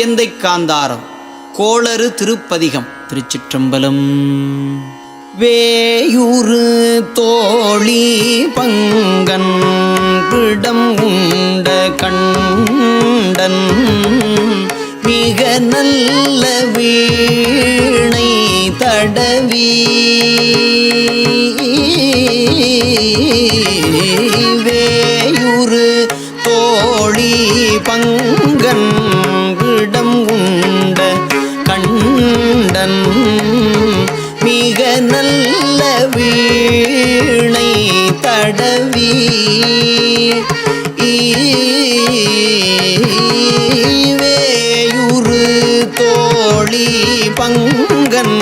பண் காந்தாரம். கோளறு திருப்பதிகம். திருச்சிற்றம்பலம். வேயுறு தோழி பங்கன் பிடம் உண்ட கண்டன். மிக நல்ல வீணை தடவி. தடவி வேயுறு தோழி பங்கன்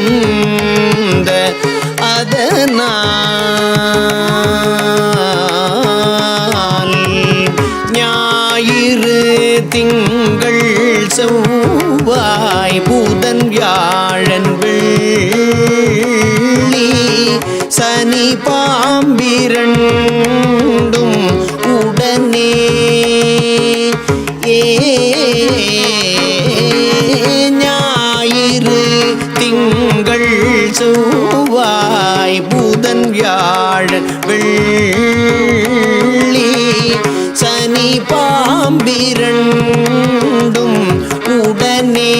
உந்த அதனால் ஞாயிறு திங்கள் செவ்வாய் பூதன் வியாழன் வெள்ளி சனி பாம்பிரன் திங்கள் செவ்வாய் புதன் வியாழன் வெள்ளி சனி பாம்பிரண்டும் உடனே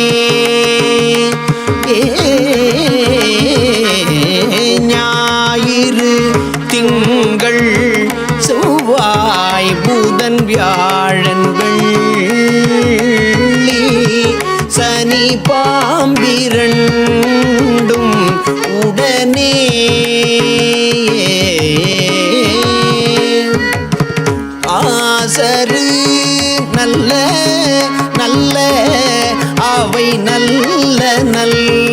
ஞாயிறு திங்கள் செவ்வாய் புதன் வியாழன் வெள்ளி சனி பா இரண்டும் உடனே. ஆசரு நல்ல நல்ல அவை நல்ல நல்ல.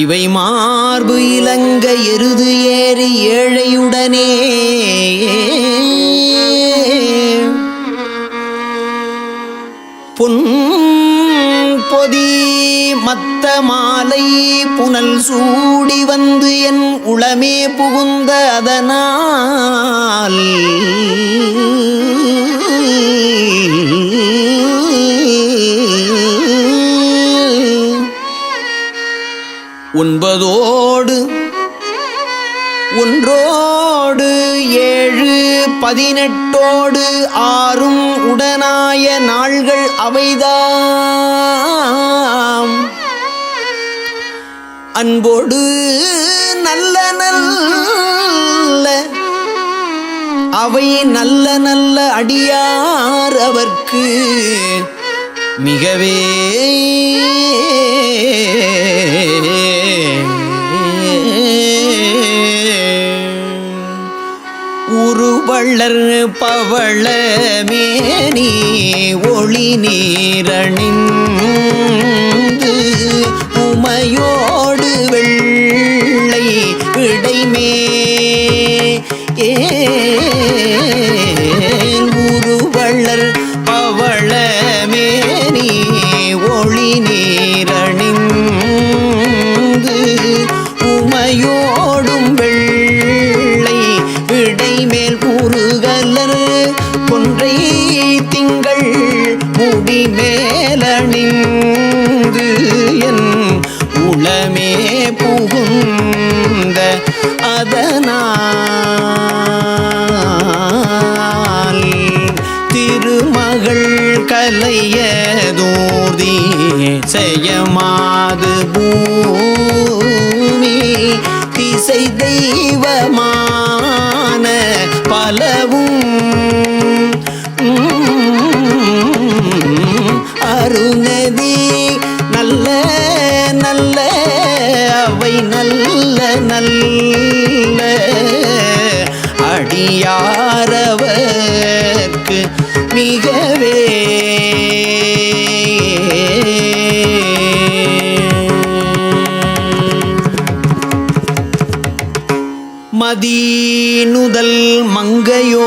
இவை மார்பு இலங்க எருது ஏறி ஏழையுடனே. பொன் பொதி மத்த மாலை புனல் சூடி வந்து என் உளமே புகுந்த அதனால். ஒன்பதோடு ஒன்றோடு ஏழு பதினெட்டோடு ஆறும் உடனாய நாள்கள் அவைதாம். அன்போடு நல்ல நல்ல அவை நல்ல நல்ல அடியார் அவர்க்கு மிகவே பவளர் பவள மேனி ஒளி நீரணின் முடி மேலணிந்து என் உளமே புகுந்த அதனால் திருமகள் கலையதூர்தி செய்யமாது பூமி திசை தெய்வ அருணதி நல்ல நல்ல அவை நல்ல நல்ல. அடியாரவர்க்கு மிகவே. மதீனுதல் மங்கையோ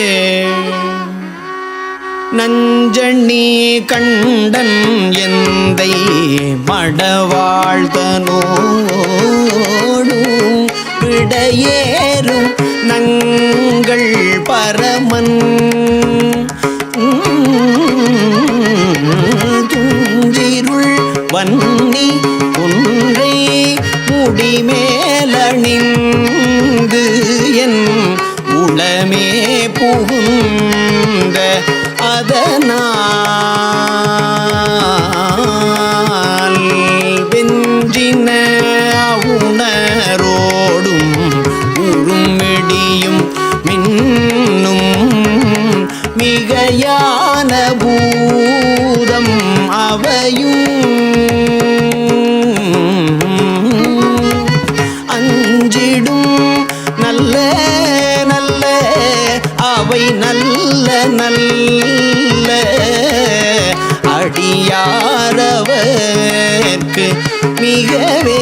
நஞ்சண்ணி கண்டன் எந்தை மடவாழ்தனோடும் விடையேறும் நங்கள் பரமன். துஞ்சிருள் வன்னி ஒன்றை முடிமே நல்ல நல்ல அவை நல்ல நல்ல. அடியாரவர்க்கு மிகவே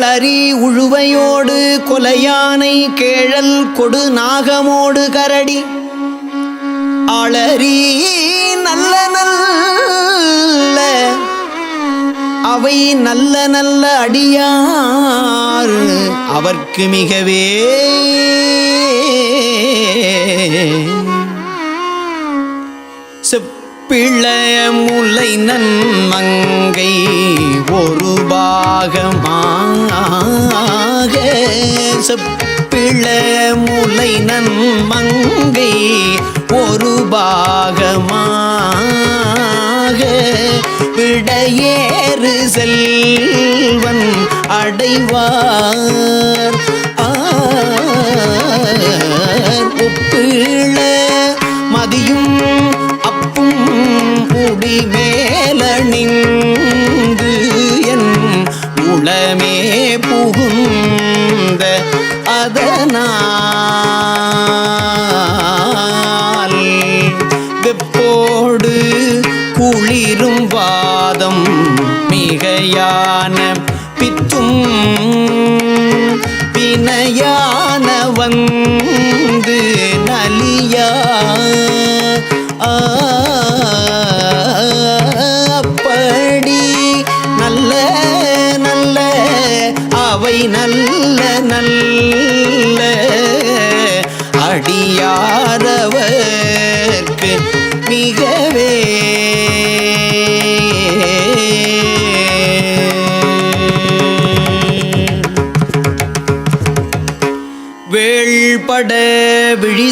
கோளறி உழுவையோடு கொலையானை கேழல் கொடு நாகமோடு கரடி. அளரி நல்ல நல்ல அவை நல்ல நல்ல அடியார். அவர்க்கு மிகவே பிழைய முலை நன்மங்கை ஒரு பாகமாக. செப்பிழைய முலை நன்மங்கை ஒரு பாகமாக. விடையேறு செல்வன் அடைவார். ஒப்பிள மேலணிந்து என் உளமே புகுந்த அதனால் வெப்போடு குளிரும் வாதம் மிகையான பித்தும் பிணையான வந்து நலியா ஆ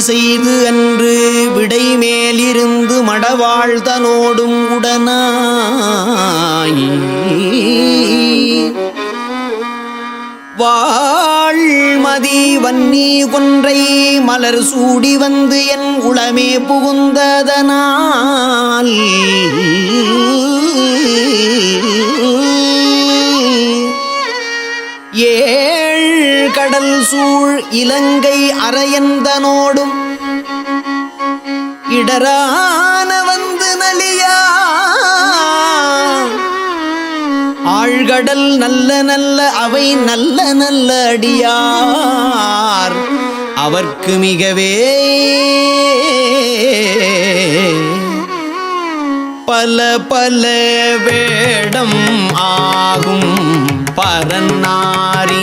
செய்து அன்று விடை மேலிருந்து மடவாழ்தனோடும் உடனாய். வாழ்மதி வன்னி கொன்றை மலர் சூடி வந்து என் உளமே புகுந்ததனால். ஏ கடல் சூழ் இலங்கை அரையந்தனோடும் இடரான வந்து நலியா. ஆழ்கடல் நல்ல நல்ல அவை நல்ல நல்ல அடியார். அவர்க்கு மிகவே பல பல வேடம் ஆகும் பரநாரி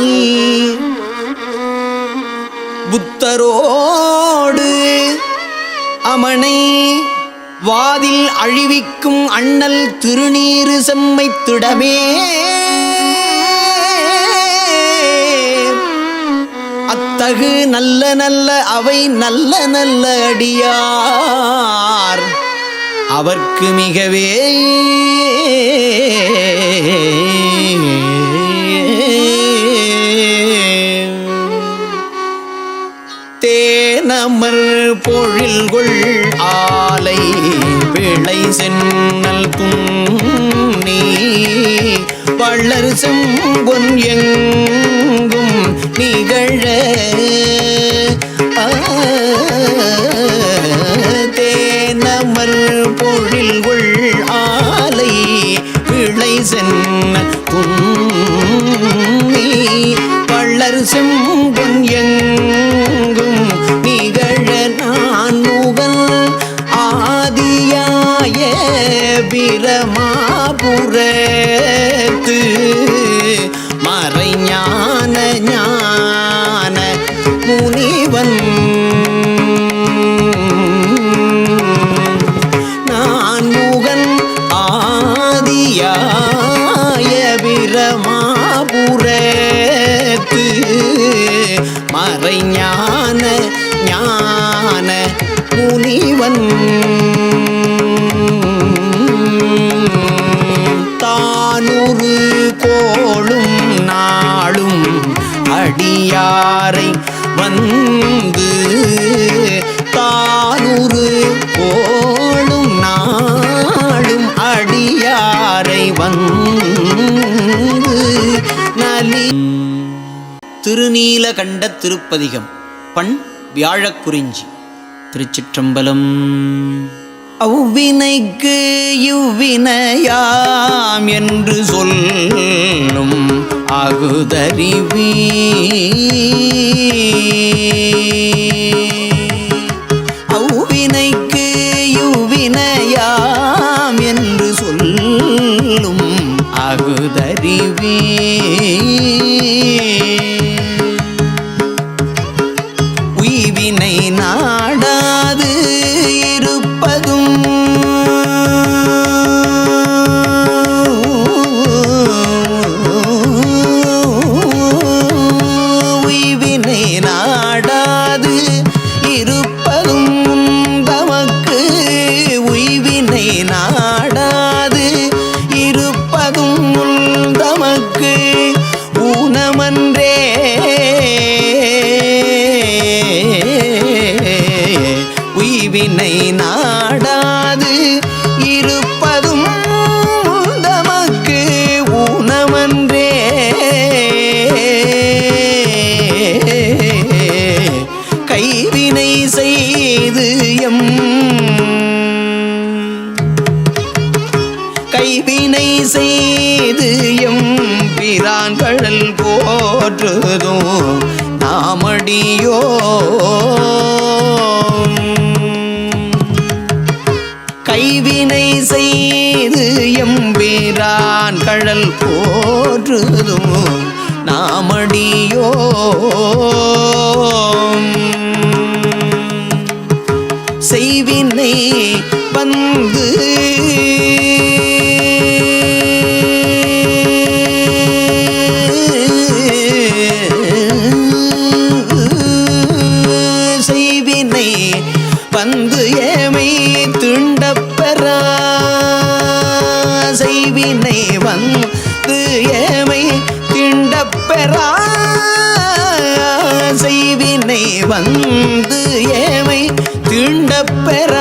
அதனால் புத்தரோடு அமனை வாதில் அழிவிக்கும் அண்ணல் திருநீறு செம்மைத்திடமே அத்தகு நல்ல நல்ல அவை நல்ல நல்ல அடியார். அவர்க்கு மிகவே தேனமர் பொழில்கொள் ஆலை விளை சென்னல் துண்ணி பள்ளர் செம்பொன் எங்கும் நிகழ ஆ, தேனமர் பொழில்கொள் ஆலை விளை சென்னல் துண்ணி பள்ளர் செம்பொன் எங்கும் பிரமாபுரத்து மறைஞான ஞான முனிவன். நான் முகன் ஆதியாய பிரமாபுரத்து மறைஞான ஞான முனிவன். தானுரு கோளும் நாளும் அடியாரை வந்து தானுரு கோளும் நாளும் அடியாரை வந்து நலி. திருநீலகண்ட திருப்பதிகம். பண் வியாழக்குறிஞ்சி. திருச்சிற்றம்பலம். அவ்வினைக்கு இவ்வினையாம் என்று சொல்லும் அகுதறிவீ. பிரான் கடல் போற்றுதும் நாமடியோ கைவினை செய்து எம்பிரான் கடல் போற்றுதும் நாமடியோ செய்வினை வந்து வந்து ஏமை திண்டப்பெறா பெற